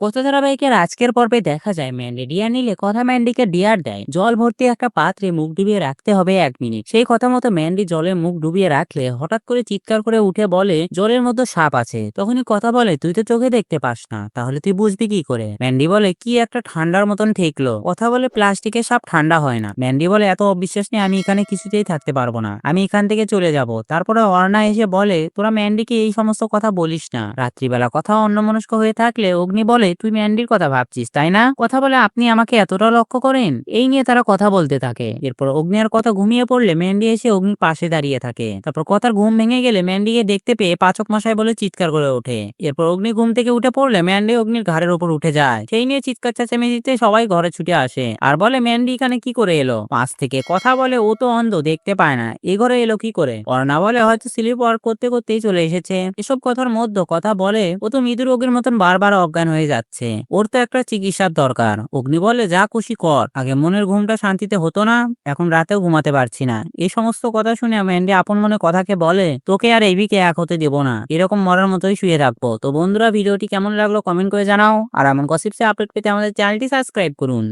গত ধারাবাহিকের আজকের পর্বে দেখা যায় ম্যান্ডি ডিয়ার নিলে কথা ম্যান্ডিকে ডিয়ার দেয়। জল ভর্তি একটা পাত্রে মুখ ডুবিয়ে রাখতে হবে এক মিনিট। সেই কথা মতো ম্যান্ডি জলে মুখ ডুবিয়ে রাখলে হঠাৎ করে চিৎকার করে উঠে বলে, জলের মধ্যে সাপ আছে। তখনই কথা বলে, তুই তো চোখে দেখতে পাস না, তাহলে তুই বুঝবি কি করে? ম্যান্ডি বলে, কি একটা ঠান্ডার মতন ঠেকলো? কথা বলে, প্লাস্টিকের সাপ ঠান্ডা হয় না। ম্যান্ডি বলে, এত অবিশ্বাস নিয়ে আমি এখানে কিছুতেই থাকতে পারব না। আমি এখান থেকে চলে যাব। তারপরে অর্ণা এসে বলে, তোরা ম্যান্ডিকে এই সমস্ত কথা বলিস না। রাত্রিবেলা কথা অন্যমনস্ক হয়ে থাকলে অগ্নি বলে তুই ম্যান্ডির কথা ভাবছিস, তাই না? কথা বলে আপনি আমাকে এতটা লক্ষ্য করেন? এই নিয়ে তারা কথা বলতে থাকে। এরপর অগ্নি আর কথা ঘুমিয়ে পড়লে ম্যান্ডি এসে অগ্নির পাশে দাঁড়িয়ে থাকে। তারপর কথার ঘুম ভেঙে গেলে ম্যান্ডিকে দেখতে পেয়ে পাচক মশাই বলে চিৎকার করে ওঠে। এরপর অগ্নি ঘুম থেকে উঠে পড়লে ম্যান্ডি অগ্নির ঘাড়ের উপর উঠে যায়। সেই নিয়ে চিৎকার চেঁচামেচিতে সবাই ঘরে ছুটে আসে। আর বলে, ম্যান্ডি এখানে কি করে এলো? পাশ থেকে কথা বলে, ও তো অন্ধ, দেখতে পায় না। এ ঘরে এলো কি করে? অর্ণা বলে হয়তো স্লিপ ওয়ার্ক করতে, করতেই চলে এসেছে। এসব কথার মধ্যে কথা বলে, ও তো মৃদু রোগের মতন বারবার অজ্ঞান হয়ে যাচ্ছে। ওর তো একটা চিকিৎসার দরকার। অগ্নি বলে, যা খুশি কর। আগে মনের ঘুমটা শান্তিতে হতো না, এখন রাতেও ঘুমাতে পারছি না। এই সমস্ত কথা শুনে ম্যান্ডি আপন মনে কথাকে বলে, তোকে আর এবিকে এক হতে দেব না। এরকম মরার মতোই শুয়ে রাখব তো বন্ধুরা, ভিডিওটি কেমন লাগল কমেন্ট করে জানাও। আর এমন গসিপসে আপডেট পেতে আমাদের চ্যানেলটি সাবস্ক্রাইব করুন।